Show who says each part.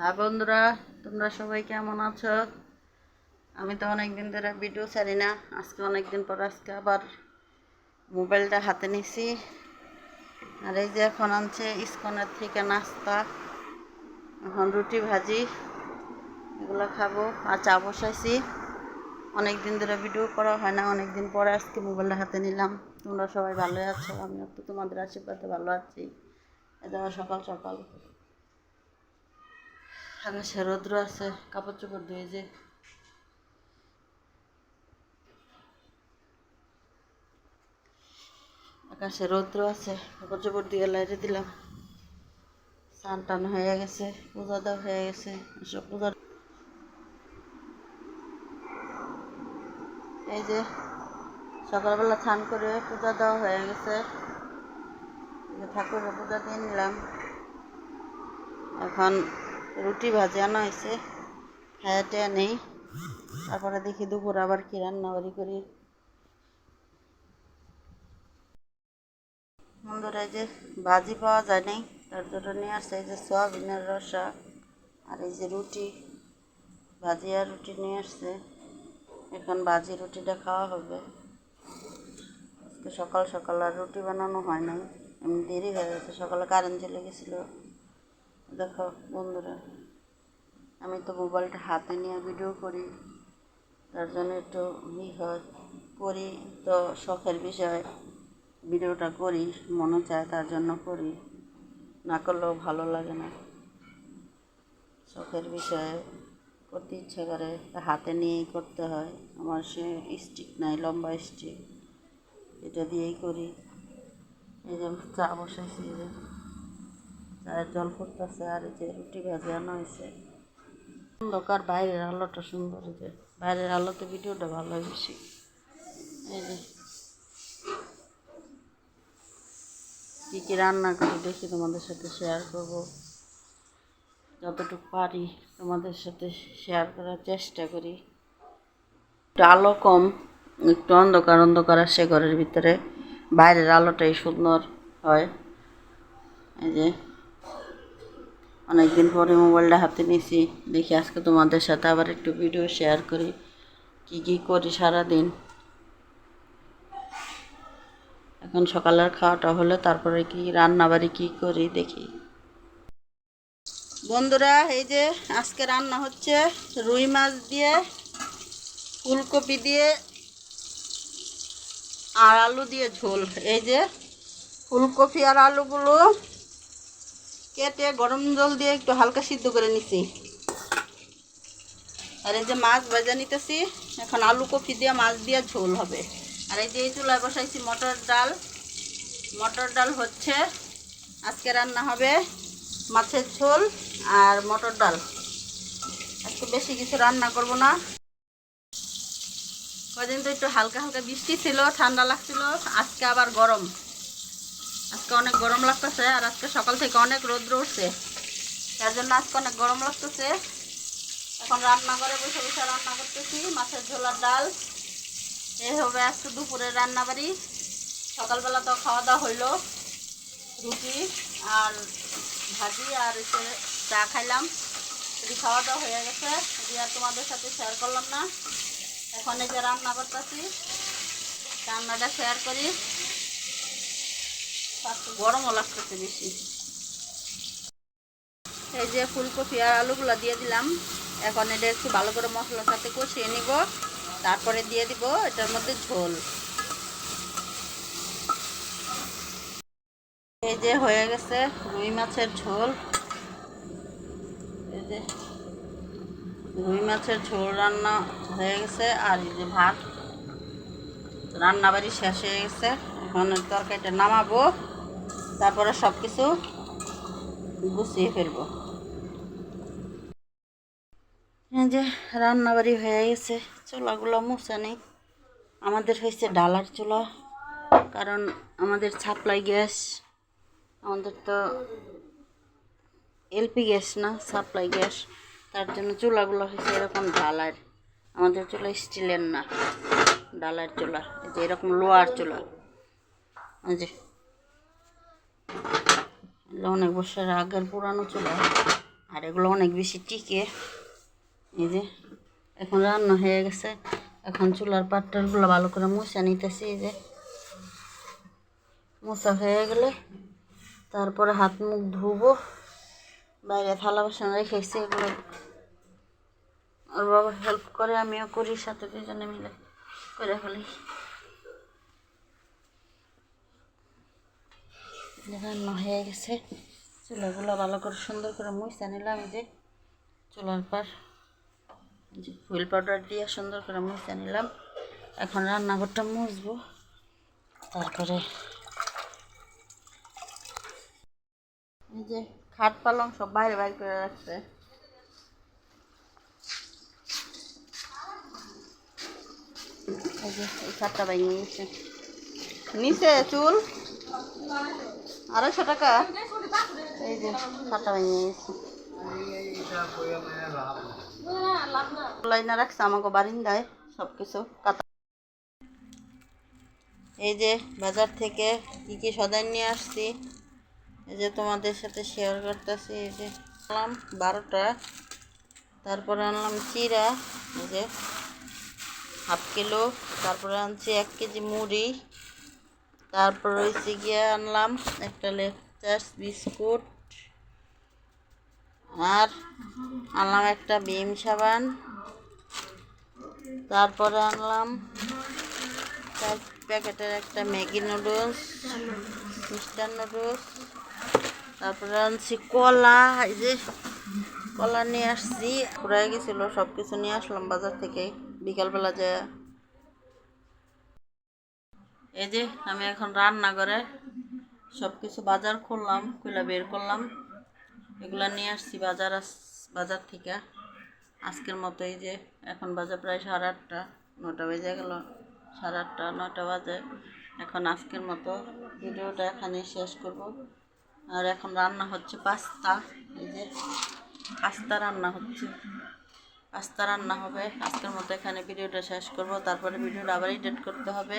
Speaker 1: হ্যাঁ বন্ধুরা, তোমরা সবাই কেমন আছো? আমি তো অনেক দিন ধরে ভিডিও ছাড়ি না। আজকে অনেক দিন পর আজকে আবার মোবাইলটা হাতে নিছি। আর এই যে এখন আনছে ইস্কনের থেকে নাস্তা, এখন রুটি ভাজি, এগুলো খাব। আর চা বসাইছি। অনেক দিন ধরে ভিডিও করা হয় না অনেক দিন পরে আজকে মোবাইলটা হাতে নিলাম। তোমরা সবাই ভালোই আছো, আমিও তো তোমাদের আশীর্বাদে ভালো আছি। এটা সকাল সকাল। আকাশে রৌদ্র আছে, কাপড় চোপড় ধুয়ে যে। আকাশে রৌদ্র আছে, কাপড় চোপড় দিয়ে লাইটে দিলাম। স্নান টান হয়ে গেছে, পূজা দেওয়া হয়ে গেছে সব পূজা। এই যে, সকালবেলা স্নান করে পূজা দেওয়া হয়ে গেছে। ঠাকুরের পূজা দিয়ে নিলাম। এখন রুটি ভাজি আনা হয়েছে। খায়াতে নেই। তারপরে দেখি দুপুর আবার কি রান্না বাড়ি করি। বন্ধুরা যে ভাজি পাওয়া যায় নাই, তার জন্য নিয়ে আসছে এই যে সোয়াবিনের রসা আর এই যে রুটি। ভাজি আর রুটি নিয়ে আসছে। এখন ভাজি রুটিটা খাওয়া হবে। আজকে সকাল সকাল আর রুটি বানানো হয় নাই। এমনি দেরি হয়ে গেছে, সকালে কারেন্ট চলে গেছিল। দেখো বন্ধুরা, আমি তো মোবাইলটা হাতে নিয়ে ভিডিও করি, তার জন্য একটু ই হয় করি, তো শখের বিষয় ভিডিওটা করি মনে চায় তার জন্য করি, না করলেও ভালো লাগে না। শখের বিষয়ে করতে ইচ্ছে করে হাতে নিয়েই করতে হয়, আমার সে স্টিক নাই, লম্বা স্টিক এটা দিয়েই করি। এই যে চা বসাইছি জল ফুটতেছে আর এই যে রুটি ভেজে আনা হয়েছে। অন্ধকার, বাইরের আলোটা সুন্দর যে। বাইরের আলোতে ভিডিওটা ভালো বেশি। এই যে। কী কী রান্না করি দেখি তোমাদের সাথে শেয়ার করব। যতটুকু পারি তোমাদের সাথে শেয়ার করার চেষ্টা করি। একটু আলো কম, একটু অন্ধকার অন্ধকার আসে ঘরের ভিতরে। বাইরের আলোটাই সুন্দর হয়। এই যে। অনেকদিন পরে মোবাইলটা হাতে নিয়েছি। দেখি আজকে তোমাদের সাথে আবার একটু ভিডিও শেয়ার করি। কি কি করি সারাদিন? এখন সকালের খাওয়াটা হলে, তারপরে কি রান্না বাড়ি কী করি দেখি। বন্ধুরা, এই যে আজকে রান্না হচ্ছে রুই মাছ দিয়ে, ফুলকপি দিয়ে, আর আলু দিয়ে ঝোল। এই যে ফুলকপি আর আলুগুলো কেটে গরম জল দিয়ে একটু হালকা সিদ্ধ করে নিছি। আর এই যে মাছ ভাজা নিতেছি, এখন আলু কপি দিয়ে মাছ দিয়ে ঝোল হবে। আর এই যে এই চুলায় বসাইছি মটর ডাল। মটর ডাল হচ্ছে আজকে রান্না হবে মাছের ঝোল আর মটর ডাল। আজকে বেশি কিছু রান্না করব না। কদিন তো একটু হালকা হালকা বৃষ্টি ছিল, ঠান্ডা লাগছিল, আজকে আবার গরম। আজকে অনেক গরম লাগতেছে আর আজকে সকাল থেকে অনেক রোদ্র উঠছে। তার জন্য আজকে অনেক গরম লাগতেছে। এখন রান্না করে বসে বসে রান্না করতেছি, মাছের ঝোলার ডাল। এই হবে আজকে দুপুরের রান্না বাড়ি সকালবেলা তো খাওয়া দাওয়া হইল, রুটি আর ভাজি আর হচ্ছে চা খাইলাম। এটি খাওয়া দাওয়া হয়ে গেছে এটি আর তোমাদের সাথে শেয়ার করলাম না। এখন এই যে রান্না করতেছি, রান্নাটা শেয়ার করি। গরমও লাগতেছে বেশি। এই যে ফুলকপি আর আলুগুলো দিয়ে দিলাম। এখন এটা একটু ভালো করে মশলার সাথে কষিয়ে নিব। তারপরে দিয়ে দিব এটার মধ্যে ঝোল। এই যে হয়ে গেছে রুই মাছের ঝোল। এই যে রুই মাছের ঝোল রান্না হয়ে গেছে। আর এই যে ভাত। রান্না বাড়ি শেষ হয়ে গেছে। এখন তরকারিটা নামাবো, তারপরে সব কিছু গুছিয়ে ফেলব। এই যে রান্নাবাড়ি হয়ে গেছে, চুলাগুলো মুছে নেই। আমাদের হয়েছে ডালার চুলা, কারণ আমাদের সাপ্লাই গ্যাস, আমাদের তো এলপি গ্যাস না, সাপ্লাই গ্যাস, তার জন্য চুলাগুলো হয়েছে এরকম ডালার। আমাদের চুলা স্টিলের না, ডালার চুলা এরকম লোহার চুলা। যে। এগুলো অনেক বছর আগের পুরানো চুলা আর এগুলো অনেক বেশি টিকে। এই যে, এখন রান্না হয়ে গেছে। এখন চুলার পাট্টারগুলো ভালো করে মুছা নিতেছি, এই যে। মোছা হয়ে গেলে তারপরে হাত মুখ ধুবো। বাইরে থালা বাসন রেখেছি এগুলো। আর বাবা হেল্প করে, আমিও করি, সাথে দুজনে মিলে করে ফেলি। রান্না হয়ে গেছে। চুলাগুলো ভালো করে সুন্দর করে মুছা নিলাম যে। চুলার পর যে হুইল পাউডার দিয়ে সুন্দর করে মুছে নিলাম। এখন রান্নাঘরটা মুছবো। তারপরে এই যে খাট পালং সব বাইরে বাইরে করে রাখছে। এই যে এই খাটটা বাইরে নিয়েছে। নিচে চুল। আড়াইশো টাকা? এই যে নিয়েছে লাইনা রাখছে আমাকে বারিন্দায় সব কিছু কাতা এই যে, বাজার থেকে কী কী সদাই নিয়ে আসছি, এই যে তোমাদের সাথে শেয়ার করতেছি, এই যে আনলাম বারোটা, তারপরে আনলাম চিরা, এই যে হাফ কিলো, তারপরে আনছি এক কেজি মুড়ি তারপর হয়েছে গিয়ে আনলাম একটা লেকচার্স বিস্কুট আর আনলাম একটা বিম সাবান। তারপরে আনলাম চার প্যাকেটের একটা ম্যাগি নুডলস মিস্টার নুডলস। তারপরে আনছি কলা, এই যে কলা নিয়ে আসছি। ঘুরাই গেছিল সব কিছু নিয়ে আসলাম বাজার থেকে। বিকালবেলা যায় এই যে আমি এখন রান্না করে সব কিছু বাজার করলাম খুলে বের করলাম। এগুলা নিয়ে আসছি বাজার বাজার থেকে। আজকের মতো এই যে এখন বাজে প্রায় সাড়ে আটটা নটা বেজে গেল। সাড়ে আটটা নটা বাজে। এখন আজকের মতো ভিডিওটা এখানে শেষ করব। আর এখন রান্না হচ্ছে পাস্তা। এই যে পাস্তা রান্না হচ্ছে। পাস্তা রান্না হবে। আজকের মতো এখানে ভিডিওটা শেষ করব। তারপরে ভিডিওটা আবার এডিট করতে হবে।